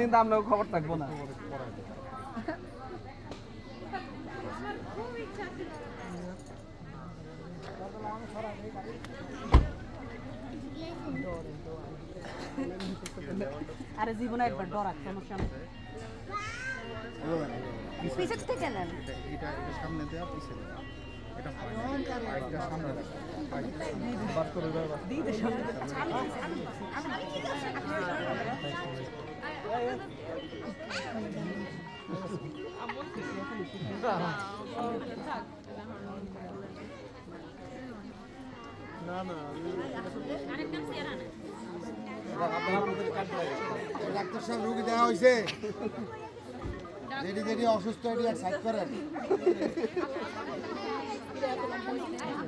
কিন্তু আমরা খবর থাকব না। আরে জীবনে একবার ডরাক সমস্যা নেই। পিছে থেকে নেন এটা সামনে দেওয়া পিছে না। আমি ডাক্তার সাহেব রুগী দেওয়া হয়েছে। যেটি যেটি অসুস্থ এটি এক সাইড করেন।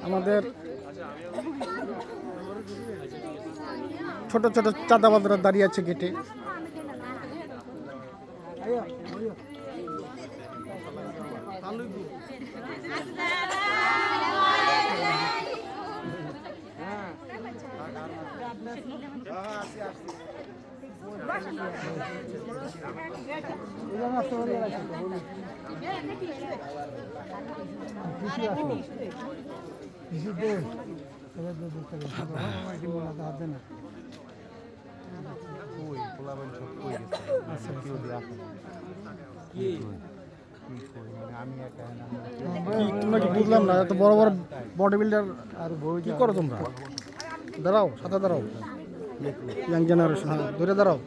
আমাদের ছোট ছোট চাঁদাবাদরা দাঁড়িয়ে আছে গেটে। তোমরা কি বুঝলাম না এত বড় বড় বডি বিল্ডার আর কি করো তোমরা? দাঁড়াও সাথে দাঁড়াও। ইয়াং জেনারেশন হ্যাঁ ধরে দাঁড়াও।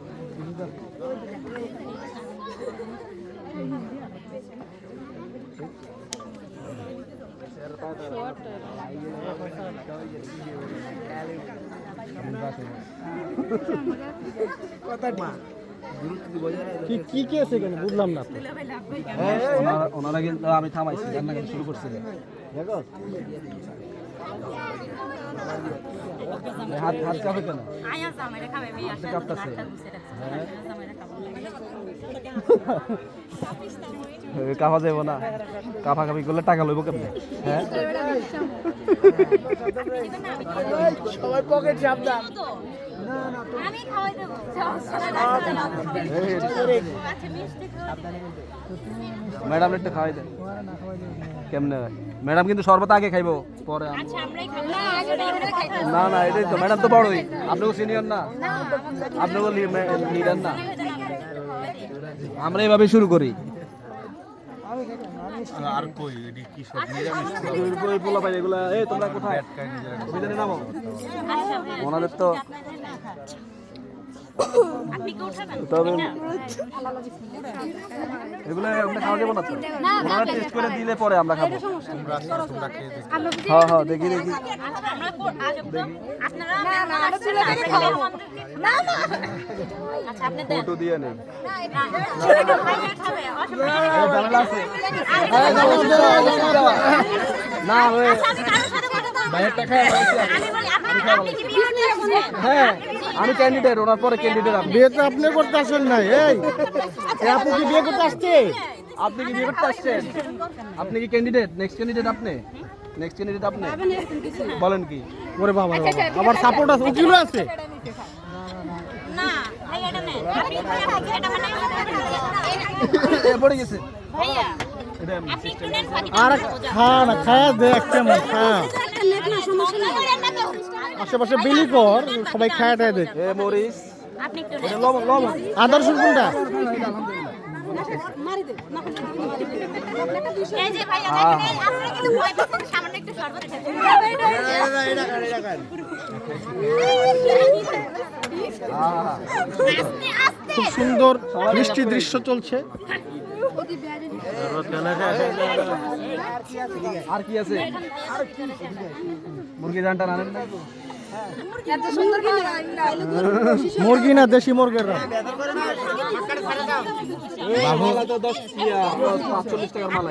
কি কি কি আছে এখানে? বুঝলাম না। ওনারা- ওনারা কিন্তু আমি থামাইছি রান্না কিন্তু শুরু করছিলেন দেখো। হাত হাত কাঁপে কেন? কাফা যাব না। কাফা কাফি করলে টাকা লইব কেমনে? হ্যাঁ? সবাই পকেট সাবধান। ম্যাডাম একটু খাওয়াই দেন। কেমনে? ম্যাডাম কিন্তু শরবত আগে খাইবো পরে আচ্ছা আমরাই খাব। না না না এটাই তো ম্যাডাম তো বড়ই। আপনাকে সিনিয়র না। আপনাকে লিডার না। আমরা এভাবে শুরু করি। আর কই এডি কি সব নিরামিষ ওই পোলা পাই এগুলা এই তোমরা কোথায়? অভিযানে নামো। আচ্ছা ওনাদের তো কি উঠাবেন তবে এগুলো আমরা খাওয়া যাব না তো ওনারা টেস্ট করে দিলে পরে আমরা খাব হ্যাঁ হ্যাঁ দেখি দেখি আচ্ছা আমরা কো- আজ তো আপনারা না না আমরা চলে গেলে খাব না না আচ্ছা আপনি দেন ফটো দিয়ে নেই না। ভাইয়ের টাকা আছে। আমি বলি আপনি আপনি কি বিয়ে করছেন হ্যাঁ আমি ক্যান্ডিডেট ওনার পরে ক্যান্ডিডেট আপনি বিয়ে তো আপনি করতে আসেন নাই এই আপনি কি বিয়ে করতে আসছে আপনি কি বিয়ে করতে আসছেন আপনি কি ক্যান্ডিডেট নেক্সট ক্যান্ডিডেট আপনি নেক্সট ক্যান্ডিডেট আপনি বলেন কি ওরে বাবা রে বাবা। আবার সাপোর্ট আছে উকিলও আছে না এটা নেই আপনি এটা মানে এ, পড়ে গেছে ভাইয়া আর খা না খায়া দেখ কেমন খা আশেপাশে বিলি কর সবাই খায়া টায়া দেখ। লবণ আদা রসুন কোনটা? খুব সুন্দর বৃষ্টি দৃশ্য চলছে। আর কি আছে? মুরগি আনেন না? মুরগি না দেশি মুরগির পাঁচচল্লিশ টাকার মালা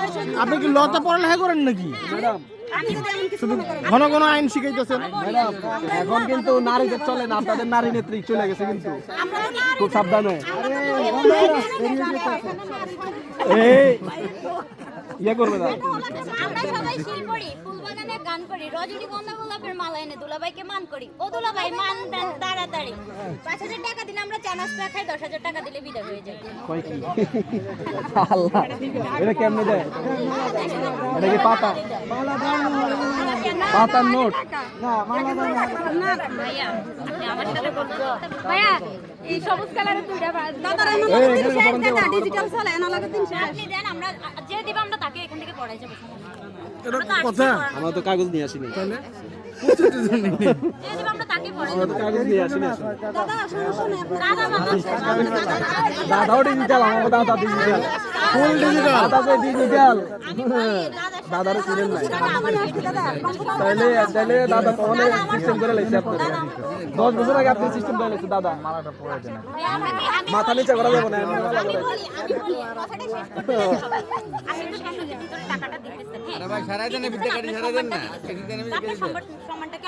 আপনি কি লতে পড়ালেখা করেন নাকি? ম্যাডাম শুধু ঘন ঘন আইন শিখাইতেছেন। ম্যাডাম এখন কিন্তু নারীদের চলে না আপনাদের নারী নেত্রী চলে গেছে কিন্তু। খুব সাবধানে। এই ইয়ে করবে না। আমরা সবাই শিল করি ফুল বাগানে গান করি রজনীগন্ধা গোলাপের মালা এনে দুলাভাইকে মান করি। ও দুলাভাই মান দেন তাড়াতাড়ি। পাঁচ হাজার টাকা দিলে আমরা চা নাস্তা খাই দশ হাজার টাকা দিলে বিদায় হয়ে যায়। কয় কি? আল্লাহ এটা কেমনে দেয়? এটা কি পাতা? পাতার নোট? ভাইয়া আপনি আমার সাথে বলতে ভাইয়া এই সবুজ কালারের দুইটা। ডিজিটাল চলে আপনি দেন আমরা যে দিব আমরা তাকে এখান থেকে পড়াই যাব কথা আমরা তো কাগজ নিয়ে আসিনি যে দিব আমরা তাকে পড়াই আমরা তো কাগজ নিয়ে আসিনি দাদা মাথা দাদাও ডিজিটাল আমার দাদা ডিজিটাল ফুল ডিজিটাল ডিজিটাল দাদার ছিলেন নাই তাহলে তাইলে দাদা তখন সিস্টেম করে লাইছে আপনাদের দশ বছর আগে আপনি সিস্টেম করে লাইছে দাদা মাথা নিচে করা যাবে না টাকাটা দিতেছেন হ্যাঁ ভাই সারাই দেন বিদ্যাকারী সারাই দেন না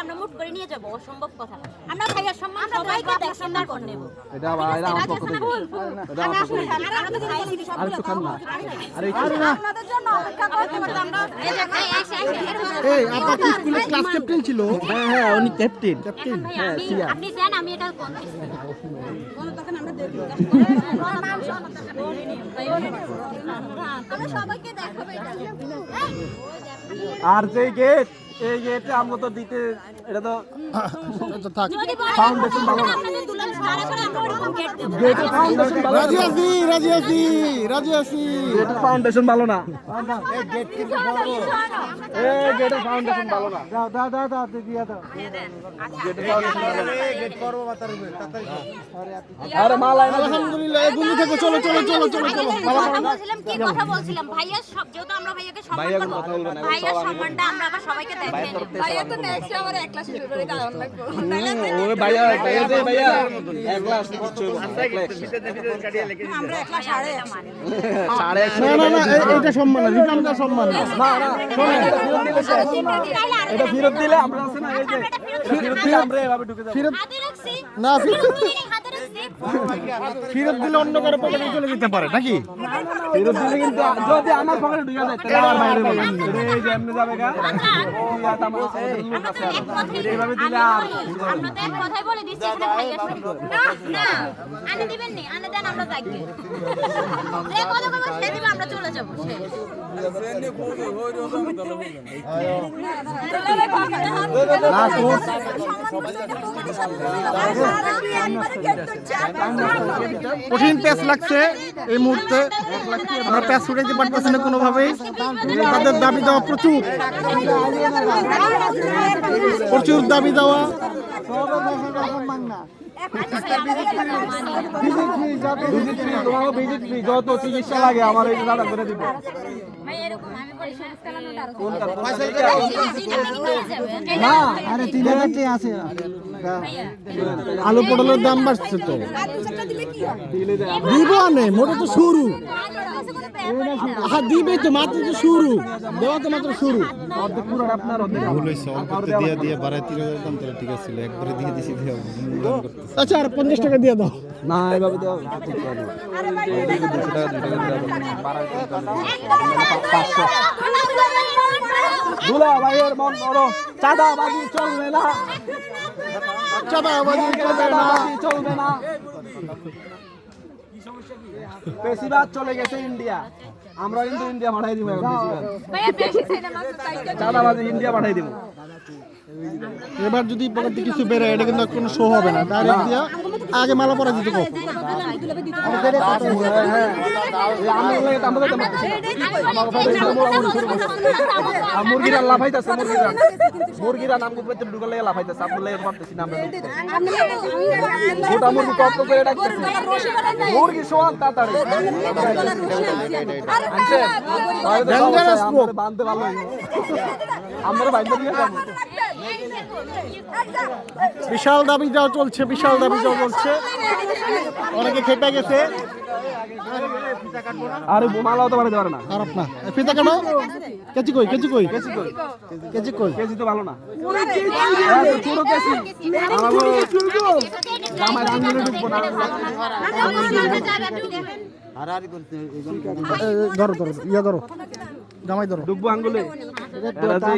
আমরা মুট করে নিয়ে যাব অসম্ভব কথা। আমরা ভাইয়ার সম্মান সবাইকে দেখ সম্মান করে নেব। এটা এটা আমার পক্ষ থেকে। এটা আমার পক্ষ থেকে। আমরা তো আর একটু খান না। আরে আপনাদের জন্য অপেক্ষা করতে আমরা এই আপনার কি স্কুলে ক্লাস ক্যাপ্টেন ছিল? হ্যাঁ হ্যাঁ উনি ক্যাপ্টেন আমি আপনি দেন আমি এটা করতেছি আমরা সবাইকে দেখাবো এটা। আর যে গেট এই গেটে আমরা তো দিতে এটা তো ফাউন্ডেশন ভালো না। রাজি আছি রাজি আছি রাজি ফাউন্ডেশন ভালো গেট ফাউন্ডেশন দাও দাও দাও দাও দিয়া দাও থেকে চলো চলো চলো চলো চলো ভাইয়া এইটা সম্মান রিটার্নটা সম্মান না। এটা ফেরত দিলে ফেরত দিলে আমরা আছে না এই যে ফেরত দিলে আমরা এভাবে ঢুকে যাব। ফেরত না ফেরত হাতে রাখছি। ফেরত দিলে অন্য কারও পকেটে চলে যেতে পারে নাকি? ফেরত দিলে কিন্তু যদি আমার পকেটে ঢুকে যায় তাহলে আমার বাইরে বলবেন এই যে এমনি যাবে গা। ওই আর আমার আমাদের লোক আছে আর। এইভাবে দিলে আর আমরা তো এক কথাই বলে দিচ্ছি এখানে ভাইয়ার সম্মান না না আনে দিবেন নি আনে দেন আমরা যাইকে যে কথা কথা সে দিবে আমরা চলে যাব শেষ কঠিন প্যাচ লাগছে এই মুহূর্তে। আমরা প্যাচ ছুটাইতে পারতেছি না কোনোভাবেই। তাদের দাবি দেওয়া প্রচুর। প্রচুর দাবি দেওয়া। যত চিকিৎসা লাগে আমার এই দাদা করে দিব আমি আছে আলু পটলের দাম বাড়ছে তো দিব আনে মোটা তো শুরু হ্যাঁ দিবে তো মাত্র তো শুরু দেওয়া তো মাত্র শুরু ভুল হয়েছে অল্প দিয়ে দিয়ে বাড়ায় তিন হাজার দাম তাহলে ঠিক আছিল একবারে দিয়ে দিছি দিয়ে। আচ্ছা আর পঞ্চাশ টাকা দিয়ে দাও। না এভাবে তো ঠিক করে না। দুশো টাকা দুই টাকা দিয়ে পাঁচশো দুলা ভাইয়ের মন বড়। চাঁদা বাজি চলবে না। চাঁদা বাজি চলবে না। চলবে না। বেশিরভাগ চলে গেছে ইন্ডিয়া। আমরা কিন্তু ইন্ডিয়া পাঠাই দিব বেশিরভাগ। ইন্ডিয়া পাঠাই দিব। এবার যদি পকেটে কিছু বেরোয় এটা কিন্তু কোনো শো হবে না ডাইরেক্ট দিয়া আগে মালা পরা দিতে কো মুরগিরা লাফাইতেছে মুরগিরা মুরগিরা নাম করতে ঢুকে লেগে লাফাইতেছে আপনার লেগে না গোটা মুরগি কত করে ডাকতেছে মুরগি সোয়ান তাড়াতাড়ি বাঁধতে ভালো আমরা বাইন্দা দিয়ে যাব বিশাল দাবি দেওয়া চলছে বিশাল দাবি দেওয়া চলছে। অনেকে খেপে গেছে। আরে মালাও তো বাড়াতে পারে না। খারাপ না। ফিতা কাটো কেচি কই কেজি কই? কেজি কই? কেচি কই? কেজি তো ভালো না। ছোট কেজি আমাগো আঙ্গুলে ঢুকবো না। এ, ধরো ধরো ইয়া ধরো। জামাই ধরো। ঢুকবো আঙ্গুলে। এরা যে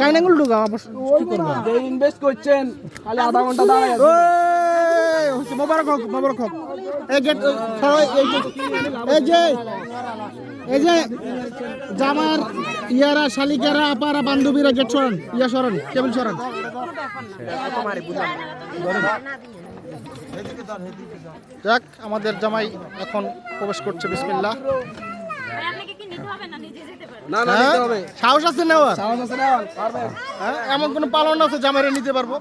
কাইন আঙ্গুল ঢুকা অবশ্য কি করবে? যে ইনভেস্ট করছেন খালি আধা ঘণ্টা দাঁড়ায় ওই, মোবারক হোক মোবারক হোক। এই গেট সবাই এই যে এই যে এই যে জামার ইয়ারা শালিকারা আপারা বান্ধবীরা গেট সরান ইয়া সরান টেবিল সরান যাক আমাদের জামাই এখন প্রবেশ করছে বিসমিল্লাহ ভাই, আপনাকে কি নিতে হবে না না না হ্যাঁ? নিতে হবে। সাহস আছে নেওয়ার? সাহস আছে নেওয়ার পারবে। হ্যাঁ? এমন কোন পালন আছে জামাইরে নিতে পারব?